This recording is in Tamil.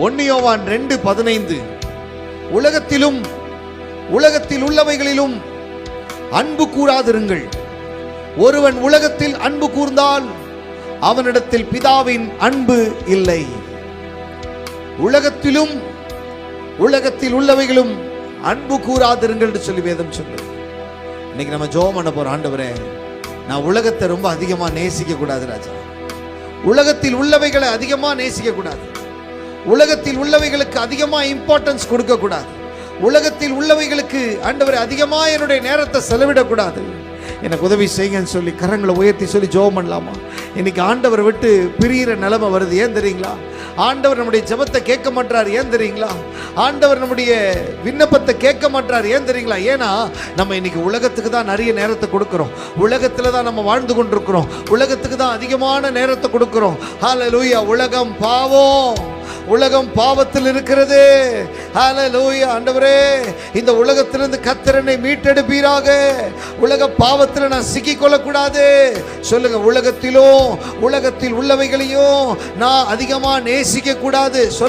ஒன்னியோவான் ரெண்டு பதினைந்து. உலகத்திலும் உலகத்தில் உள்ளவைகளிலும் அன்பு கூறாதிருங்கள் ஒருவன் உலகத்தில் அன்பு கூர்ந்தால் அவனிடத்தில் பிதாவின் அன்பு இல்லை. உலகத்திலும் உலகத்தில் உள்ளவைகளும் அன்பு கூறாதிருங்கள் என்று சொல்லி வேதம் சொல்லுது. இன்னைக்கு நம்ம ஜோம் பண்ண போற ஆண்டவரே. நான் உலகத்தை ரொம்ப அதிகமா நேசிக்க கூடாது ராஜா. உலகத்தில் உள்ளவைகளை அதிகமா நேசிக்க கூடாது. உலகத்தில் உள்ளவைகளுக்கு அதிகமாக இம்பார்ட்டன்ஸ் கொடுக்கக்கூடாது. உலகத்தில் உள்ளவைகளுக்கு ஆண்டவர் அதிகமாக என்னுடைய நேரத்தை செலவிடக்கூடாது. எனக்கு உதவி செய்யுங்கன்னு சொல்லி கரங்களை உயர்த்தி சொல்லி ஜோம் பண்ணலாமா? இன்னைக்கு ஆண்டவரை விட்டு பிரியிற நிலைமை வருது. ஏன் தெரியுங்களா? ஆண்டவர் நம்முடைய ஜெபத்தை கேட்க மாட்டார். ஏன் தெரியுங்களா? ஆண்டவர் நம்முடைய விண்ணப்பத்தை கேட்க மாட்டார். ஏன் தெரியுங்களா? ஏன்னா நம்ம இன்னைக்கு உலகத்துக்கு தான் நிறைய நேரத்தை கொடுக்குறோம். உலகத்தில் தான் நம்ம வாழ்ந்து கொண்டிருக்கிறோம். உலகத்துக்கு தான் அதிகமான நேரத்தை கொடுக்குறோம். ஹால லூயா உலகம் பாவம். உலகம் பாவத்தில் இருக்கிறது. ஹalleluya ஆண்டவரே இந்த உலகத்திலிருந்து கத்திரனை மீட்டெடுப்பீராக. உலக பாவத்தில் நான் சிக்கிக் கொள்ளக்கூடாது சொல்லுங்க உலகத்திலும் உலகத்தில் உள்ளவைகளையும் நான் அதிகமா நேசிக்க கூடாது சொல்ல